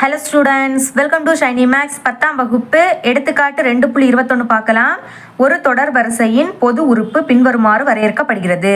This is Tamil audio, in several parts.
Hello students welcome to Shiny Maths பத்தாம் வகுப்பு. எடுத்துக்காட்டு ரெண்டு புள்ளி இருபத்தொன்று பார்க்கலாம். ஒரு தொடர் வரிசையின் பொது உறுப்பு பின்வருமாறு வரையறுக்கப்படுகிறது.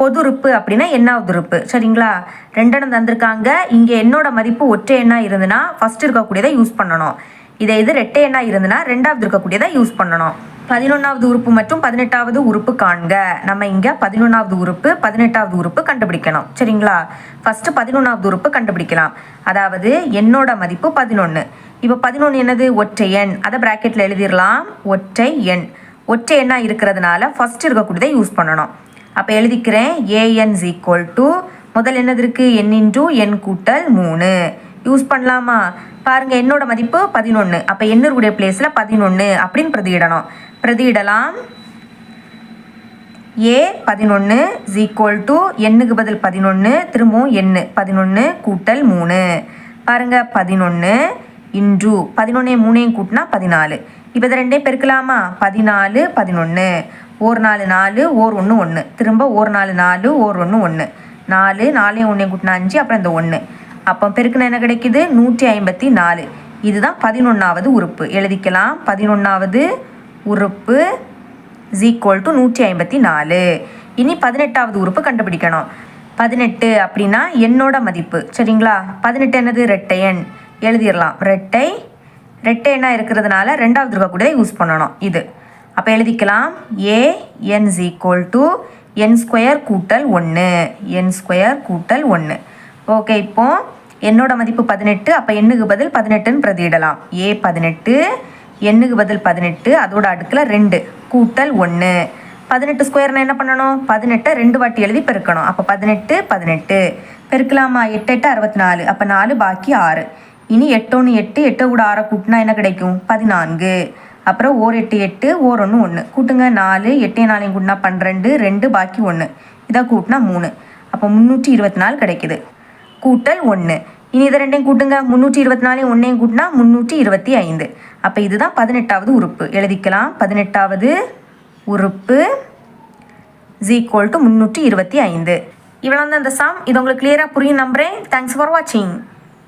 பொது உறுப்பு அப்படின்னா என்னாவது உறுப்பு. சரிங்களா? ரெண்டெண்ணம் தந்திருக்காங்க. இங்கே என்னோட மதிப்பு ஒற்றை எண்ணாக இருந்துன்னா ஃபர்ஸ்ட் இருக்கக்கூடியதை யூஸ் பண்ணணும். இதை இது ரெட்டை எண்ணாக இருந்துன்னா ரெண்டாவது இருக்கக்கூடியதை யூஸ் பண்ணணும். பதினொன்றாவது உறுப்பு மற்றும் பதினெட்டாவது உறுப்பு காண்க. நம்ம இங்கே பதினொன்றாவது உறுப்பு பதினெட்டாவது உறுப்பு கண்டுபிடிக்கணும். சரிங்களா? ஃபஸ்ட்டு பதினொன்றாவது உறுப்பு கண்டுபிடிக்கலாம். அதாவது என்னோட மதிப்பு பதினொன்று இப்போ பதினொன்று என்னது? ஒற்றை எண். அதை ப்ராக்கெட்டில் எழுதிடலாம். ஒற்றை எண். ஒற்றை எண்ணாக இருக்கிறதுனால ஃபஸ்ட்டு இருக்கக்கூடியதை யூஸ் பண்ணணும். அப்போ எழுதிக்கிறேன் ஏஎன் ஈக்குவல் டு முதல் என்னது இருக்குது என் இன்டூ என் கூட்டல் மூணு. யூஸ் பண்ணலாமா? பாருங்கள் என்னோட மதிப்பு பதினொன்று அப்போ எண்ணூருடைய பிளேஸில் பதினொன்று அப்படின்னு பிரதியிடணும். பிரதியிடலாம். ஏ பதினொன்று ஈக்குவல் டு எண்ணுக்கு பதில் பதினொன்று திரும்பவும் எண்ணு பதினொன்று கூட்டல் மூணு. பாருங்கள் பதினொன்று இன்று பதினொன்னே மூணையும் கூட்டினா பதினாலு. இப்போ இதை ரெண்டே பெருக்கலாமா? பதினாலு பதினொன்று ஓர் நாலு நாலு ஓர் ஒன்று ஒன்று திரும்ப ஓர் நாலு நாலு ஓர் ஒன்று ஒன்று நாலு நாலையும் ஒன்றையும் கூட்டினா அஞ்சு அப்புறம் இந்த ஒன்று அப்போ பெருக்குனா என்ன கிடைக்குது? நூற்றி ஐம்பத்தி நாலு. இதுதான் பதினொன்றாவது உறுப்பு. எழுதிக்கலாம். பதினொன்றாவது உறுப்பு ஈக்குவல் டு நூற்றி ஐம்பத்தி நாலு. இனி பதினெட்டாவது உறுப்பு கண்டுபிடிக்கணும். பதினெட்டு அப்படின்னா என்னோட மதிப்பு. சரிங்களா? பதினெட்டு என்னது? ரெட்டை எண். எழுதிடலாம். ரெட்டை ரெட்டை எண்ணாக இருக்கிறதுனால ரெண்டாவது கூட யூஸ் பண்ணணும். இது. அப்போ எழுதிக்கலாம். A N equal to N square கூட்டல் ஒன்று என் ஸ்கொயர் கூட்டல் ஒன்று ஓகே இப்போ என்னோட மதிப்பு பதினெட்டு அப்போ எண்ணுக்கு பதில் பதினெட்டுன்னு பிரதியிடலாம். ஏ பதினெட்டு எண்ணுக்கு பதில் பதினெட்டு அதோட அடுக்கில் ரெண்டு கூட்டல் ஒன்று பதினெட்டு ஸ்கொயர்னா என்ன பண்ணணும்? பதினெட்டை ரெண்டு வாட்டி எழுதி பெருக்கணும். அப்போ பதினெட்டு பதினெட்டு. பெருக்கலாமா? எட்டு எட்டு அறுபத்தி நாலு அப்போ நாலு பாக்கி ஆறு. இனி எட்டொன்று எட்டு எட்டை கூட ஆறை கூட்டினா என்ன கிடைக்கும்? பதினான்கு. அப்புறம் ஓர் எட்டு எட்டு ஓர் ஒன்று ஒன்று கூட்டுங்க நாலு. எட்டே நாளையும் கூட்டினா பன்னிரெண்டு ரெண்டு பாக்கி ஒன்று இதை கூட்டினா மூணு. அப்போ முந்நூற்றி இருபத்தி நாலு கிடைக்குது. கூட்டல் ஒன்று இனி இதை ரெண்டையும் கூட்டுங்க. முந்நூற்றி இருபத்தி நாலையும் ஒன்றையும் கூட்டினா முந்நூற்றி இருபத்தி ஐந்து. அப்போ இதுதான் பதினெட்டாவது உறுப்பு. எழுதிக்கலாம். பதினெட்டாவது உறுப்பு ஈக்குவல் டு முந்நூற்றி இருபத்தி ஐந்து. இவ்வளோ தான் இந்த சாம் இது உங்களுக்கு கிளியராக புரியும் நம்புகிறேன் தேங்க்ஸ் ஃபார் வாட்சிங்